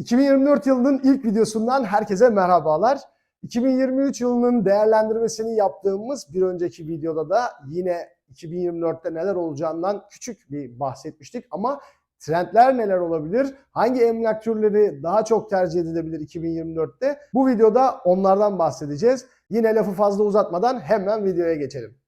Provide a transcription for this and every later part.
2024 yılının ilk videosundan herkese merhabalar. 2023 yılının değerlendirmesini yaptığımız bir önceki videoda da yine 2024'te neler olacağından küçük bir bahsetmiştik ama trendler neler olabilir? Hangi emlak türleri daha çok tercih edilebilir 2024'te? Bu videoda onlardan bahsedeceğiz. Yine lafı fazla uzatmadan hemen videoya geçelim.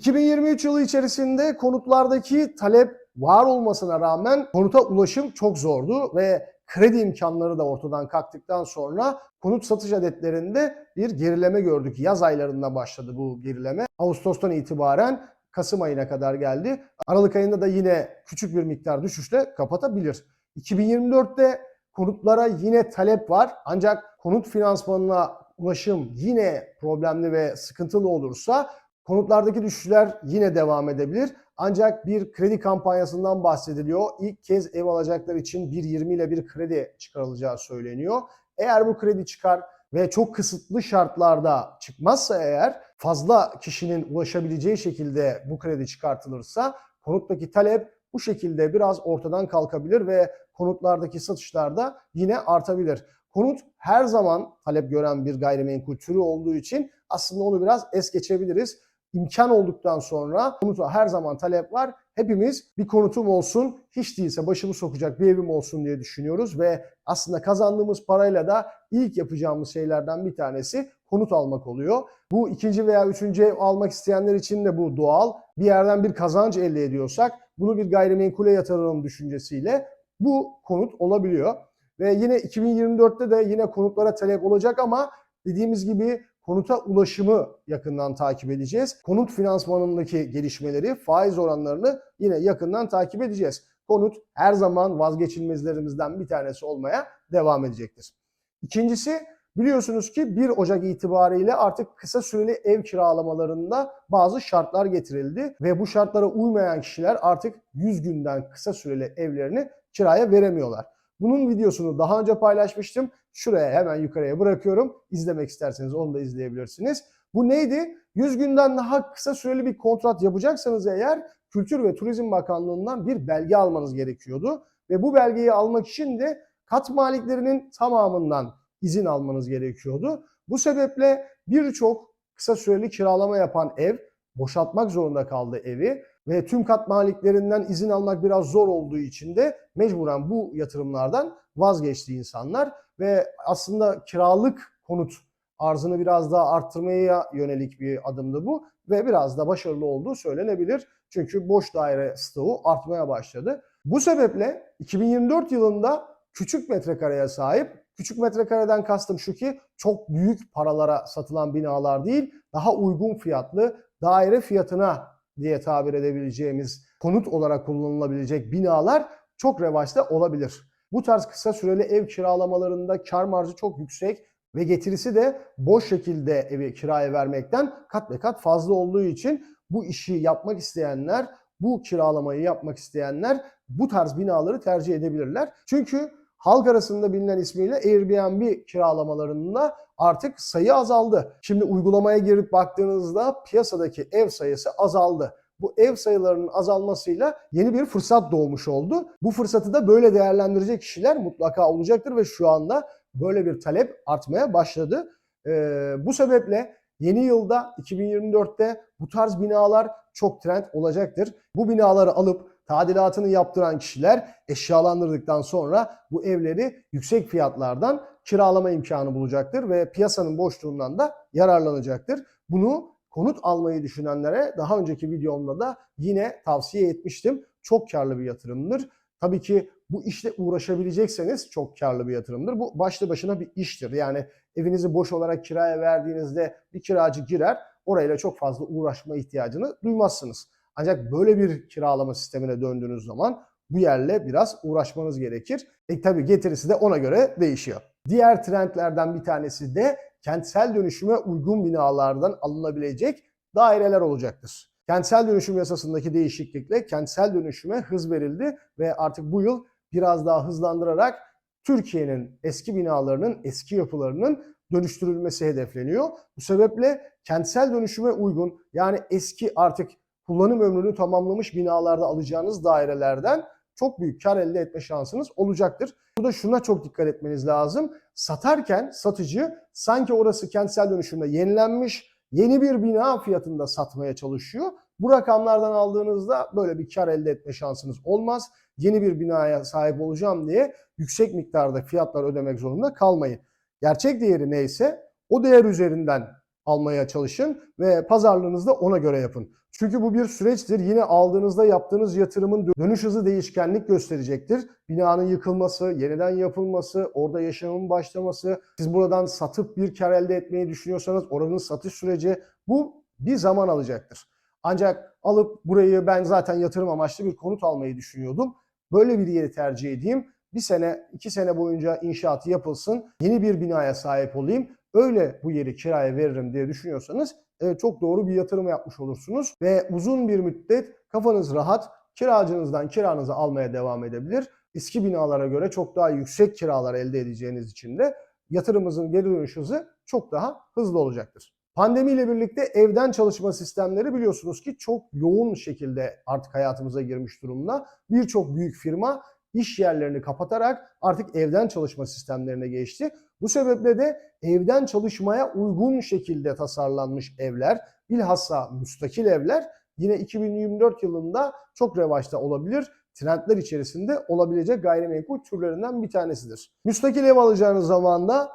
...2023 yılı içerisinde konutlardaki talep var olmasına rağmen konuta ulaşım çok zordu ve kredi imkanları da ortadan kalktıktan sonra konut satış adetlerinde bir gerileme gördük. Yaz aylarında başladı bu gerileme. Ağustos'tan itibaren Kasım ayına kadar geldi. Aralık ayında da yine küçük bir miktar düşüşle kapatabilir. 2024'te konutlara yine talep var ancak konut finansmanına ulaşım yine problemli ve sıkıntılı olursa konutlardaki düşüşler yine devam edebilir. Ancak bir kredi kampanyasından bahsediliyor. İlk kez ev alacaklar için 1.20 ile bir kredi çıkarılacağı söyleniyor. Eğer bu kredi çıkar ve çok kısıtlı şartlarda çıkmazsa eğer fazla kişinin ulaşabileceği şekilde bu kredi çıkartılırsa konuttaki talep bu şekilde biraz ortadan kalkabilir ve konutlardaki satışlar da yine artabilir. Konut her zaman talep gören bir gayrimenkul türü olduğu için aslında onu biraz es geçebiliriz. İmkan olduktan sonra konuta her zaman talep var. Hepimiz bir konutum olsun, hiç değilse başımı sokacak bir evim olsun diye düşünüyoruz ve aslında kazandığımız parayla da ilk yapacağımız şeylerden bir tanesi konut almak oluyor. Bu ikinci veya üçüncü ev almak isteyenler için de bu doğal. Bir yerden bir kazanç elde ediyorsak bunu bir gayrimenkule yatıralım düşüncesiyle bu konut olabiliyor. Ve yine 2024'te de yine konutlara talep olacak ama dediğimiz gibi konuta ulaşımı yakından takip edeceğiz. Konut finansmanındaki gelişmeleri, faiz oranlarını yine yakından takip edeceğiz. Konut her zaman vazgeçilmezlerimizden bir tanesi olmaya devam edecektir. İkincisi biliyorsunuz ki 1 Ocak itibariyle artık kısa süreli ev kiralamalarında bazı şartlar getirildi ve bu şartlara uymayan kişiler artık 100 günden kısa süreli evlerini kiraya veremiyorlar. Bunun videosunu daha önce paylaşmıştım. Şuraya hemen yukarıya bırakıyorum. İzlemek isterseniz onu da izleyebilirsiniz. Bu neydi? 100 günden daha kısa süreli bir kontrat yapacaksanız eğer Kültür ve Turizm Bakanlığı'ndan bir belge almanız gerekiyordu. Ve bu belgeyi almak için de kat maliklerinin tamamından izin almanız gerekiyordu. Bu sebeple birçok kısa süreli kiralama yapan ev boşaltmak zorunda kaldı evi ve tüm kat maliklerinden izin almak biraz zor olduğu için de mecburen bu yatırımlardan vazgeçti insanlar ve aslında kiralık konut arzını biraz daha arttırmaya yönelik bir adımdı bu ve biraz da başarılı olduğu söylenebilir. Çünkü boş daire stoğu artmaya başladı. Bu sebeple 2024 yılında küçük metrekareye sahip, küçük metrekareden kastım şu ki çok büyük paralara satılan binalar değil, daha uygun fiyatlı daire fiyatına diye tabir edebileceğimiz konut olarak kullanılabilecek binalar çok revaçta olabilir. Bu tarz kısa süreli ev kiralamalarında kar marjı çok yüksek ve getirisi de boş şekilde evi kiraya vermekten kat ve kat fazla olduğu için bu işi yapmak isteyenler, bu kiralamayı yapmak isteyenler bu tarz binaları tercih edebilirler. Çünkü halk arasında bilinen ismiyle Airbnb kiralamalarında artık sayı azaldı. Şimdi uygulamaya girip baktığınızda piyasadaki ev sayısı azaldı. Bu ev sayılarının azalmasıyla yeni bir fırsat doğmuş oldu. Bu fırsatı da böyle değerlendirecek kişiler mutlaka olacaktır ve şu anda böyle bir talep artmaya başladı. Ee, bu sebeple yeni yılda 2024'te bu tarz binalar çok trend olacaktır. Bu binaları alıp tadilatını yaptıran kişiler eşyalandırdıktan sonra bu evleri yüksek fiyatlardan kiralama imkanı bulacaktır ve piyasanın boşluğundan da yararlanacaktır. Bunu konut almayı düşünenlere daha önceki videomda da yine tavsiye etmiştim. Çok karlı bir yatırımdır. Tabii ki bu işle uğraşabilecekseniz çok karlı bir yatırımdır. Bu başlı başına bir iştir. Yani evinizi boş olarak kiraya verdiğinizde bir kiracı girer, orayla çok fazla uğraşma ihtiyacını duymazsınız. Ancak böyle bir kiralama sistemine döndüğünüz zaman bu yerle biraz uğraşmanız gerekir. E tabii getirisi de ona göre değişiyor. Diğer trendlerden bir tanesi de kentsel dönüşüme uygun binalardan alınabilecek daireler olacaktır. Kentsel dönüşüm yasasındaki değişiklikle kentsel dönüşüme hız verildi ve artık bu yıl biraz daha hızlandırarak Türkiye'nin eski binalarının, eski yapılarının dönüştürülmesi hedefleniyor. Bu sebeple kentsel dönüşüme uygun yani eski artık kullanım ömrünü tamamlamış binalarda alacağınız dairelerden çok büyük kar elde etme şansınız olacaktır. Burada şuna çok dikkat etmeniz lazım. Satarken satıcı sanki orası kentsel dönüşümde yenilenmiş yeni bir bina fiyatında satmaya çalışıyor. Bu rakamlardan aldığınızda böyle bir kar elde etme şansınız olmaz. Yeni bir binaya sahip olacağım diye yüksek miktarda fiyatlar ödemek zorunda kalmayın. Gerçek değeri neyse o değer üzerinden almaya çalışın ve pazarlığınızı da ona göre yapın. Çünkü bu bir süreçtir. Yine aldığınızda yaptığınız yatırımın dönüş hızı değişkenlik gösterecektir. Binanın yıkılması, yeniden yapılması, orada yaşamın başlaması, siz buradan satıp bir kar elde etmeyi düşünüyorsanız oranın satış süreci bu bir zaman alacaktır. Ancak alıp burayı ben zaten yatırım amaçlı bir konut almayı düşünüyordum. Böyle bir yeri tercih edeyim. Bir sene, iki sene boyunca inşaatı yapılsın. Yeni bir binaya sahip olayım. Öyle bu yeri kiraya veririm diye düşünüyorsanız evet, çok doğru bir yatırım yapmış olursunuz. Ve uzun bir müddet kafanız rahat kiracınızdan kiranızı almaya devam edebilir. Eski binalara göre çok daha yüksek kiralar elde edeceğiniz için de yatırımınızın geri dönüş hızı çok daha hızlı olacaktır. Pandemiyle birlikte evden çalışma sistemleri biliyorsunuz ki çok yoğun şekilde artık hayatımıza girmiş durumda. Birçok büyük firma iş yerlerini kapatarak artık evden çalışma sistemlerine geçti. Bu sebeple de evden çalışmaya uygun şekilde tasarlanmış evler, bilhassa müstakil evler yine 2024 yılında çok revaçta olabilir. Trendler içerisinde olabilecek gayrimenkul türlerinden bir tanesidir. Müstakil ev alacağınız zaman da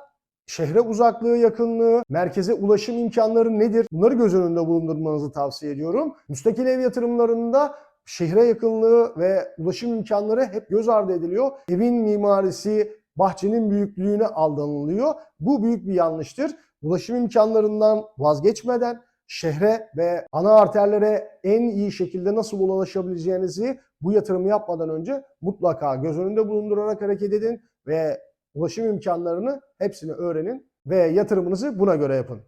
şehre uzaklığı, yakınlığı, merkeze ulaşım imkanları nedir? Bunları göz önünde bulundurmanızı tavsiye ediyorum. Müstakil ev yatırımlarında şehre yakınlığı ve ulaşım imkanları hep göz ardı ediliyor. Evin mimarisi, bahçenin büyüklüğüne aldanılıyor. Bu büyük bir yanlıştır. Ulaşım imkanlarından vazgeçmeden şehre ve ana arterlere en iyi şekilde nasıl ulaşabileceğinizi bu yatırımı yapmadan önce mutlaka göz önünde bulundurarak hareket edin ve ulaşım imkanlarını hepsini öğrenin ve yatırımınızı buna göre yapın.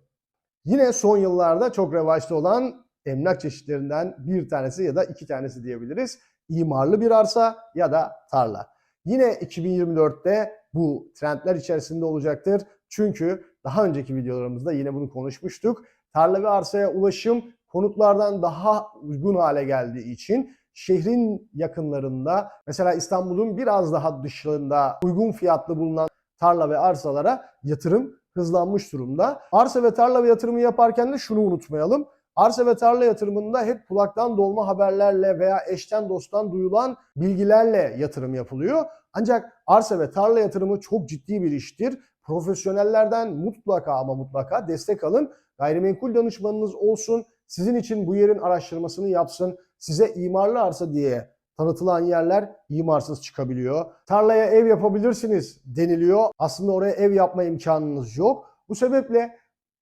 Yine son yıllarda çok revaçta olan emlak çeşitlerinden bir tanesi ya da iki tanesi diyebiliriz. İmarlı bir arsa ya da tarla. Yine 2024'te bu trendler içerisinde olacaktır. Çünkü daha önceki videolarımızda yine bunu konuşmuştuk. Tarla ve arsaya ulaşım konutlardan daha uygun hale geldiği için şehrin yakınlarında mesela İstanbul'un biraz daha dışlarında uygun fiyatlı bulunan tarla ve arsalara yatırım hızlanmış durumda. Arsa ve tarla ve yatırımı yaparken de şunu unutmayalım. Arsa ve tarla yatırımında hep kulaktan dolma haberlerle veya eşten dosttan duyulan bilgilerle yatırım yapılıyor. Ancak arsa ve tarla yatırımı çok ciddi bir iştir. Profesyonellerden mutlaka ama mutlaka destek alın. Gayrimenkul danışmanınız olsun. Sizin için bu yerin araştırmasını yapsın. Size imarlı arsa diye tanıtılan yerler imarsız çıkabiliyor. Tarlaya ev yapabilirsiniz deniliyor. Aslında oraya ev yapma imkanınız yok. Bu sebeple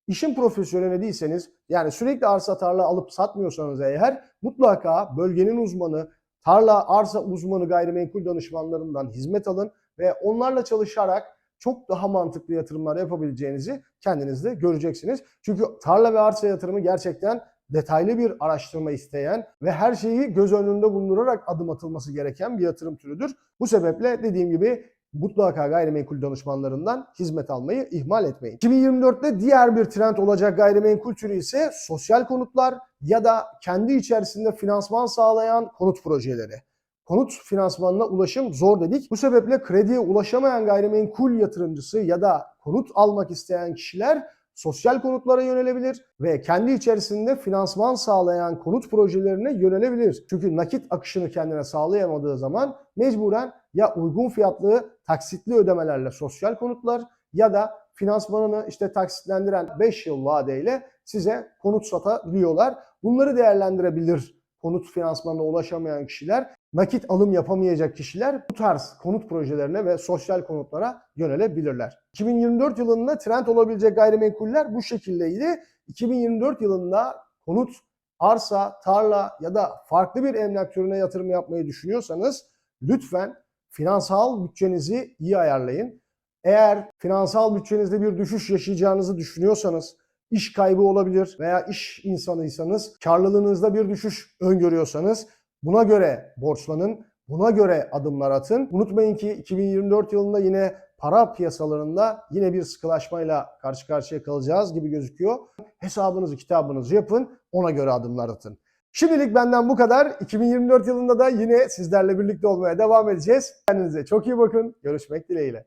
işin profesyoneli değilseniz yani sürekli arsa tarla alıp satmıyorsanız eğer mutlaka bölgenin uzmanı, tarla arsa uzmanı gayrimenkul danışmanlarından hizmet alın ve onlarla çalışarak çok daha mantıklı yatırımlar yapabileceğinizi kendiniz de göreceksiniz. Çünkü tarla ve arsa yatırımı gerçekten detaylı bir araştırma isteyen ve her şeyi göz önünde bulundurarak adım atılması gereken bir yatırım türüdür. Bu sebeple dediğim gibi mutlaka gayrimenkul danışmanlarından hizmet almayı ihmal etmeyin. 2024'te diğer bir trend olacak gayrimenkul türü ise sosyal konutlar ya da kendi içerisinde finansman sağlayan konut projeleri. Konut finansmanına ulaşım zor dedik. Bu sebeple krediye ulaşamayan gayrimenkul yatırımcısı ya da konut almak isteyen kişiler sosyal konutlara yönelebilir ve kendi içerisinde finansman sağlayan konut projelerine yönelebilir. Çünkü nakit akışını kendine sağlayamadığı zaman mecburen ya uygun fiyatlı taksitli ödemelerle sosyal konutlar ya da finansmanını işte taksitlendiren 5 yıl vadeyle size konut satabiliyorlar. Bunları değerlendirebilir konut finansmanına ulaşamayan kişiler, nakit alım yapamayacak kişiler bu tarz konut projelerine ve sosyal konutlara yönelebilirler. 2024 yılında trend olabilecek gayrimenkuller bu şekildeydi. 2024 yılında konut, arsa, tarla ya da farklı bir emlak türüne yatırım yapmayı düşünüyorsanız lütfen finansal bütçenizi iyi ayarlayın. Eğer finansal bütçenizde bir düşüş yaşayacağınızı düşünüyorsanız, iş kaybı olabilir veya iş insanıysanız, karlılığınızda bir düşüş öngörüyorsanız buna göre borçlanın, buna göre adımlar atın. Unutmayın ki 2024 yılında yine para piyasalarında yine bir sıkılaşmayla karşı karşıya kalacağız gibi gözüküyor. Hesabınızı kitabınızı yapın ona göre adımlar atın. Şimdilik benden bu kadar. 2024 yılında da yine sizlerle birlikte olmaya devam edeceğiz. Kendinize çok iyi bakın. Görüşmek dileğiyle.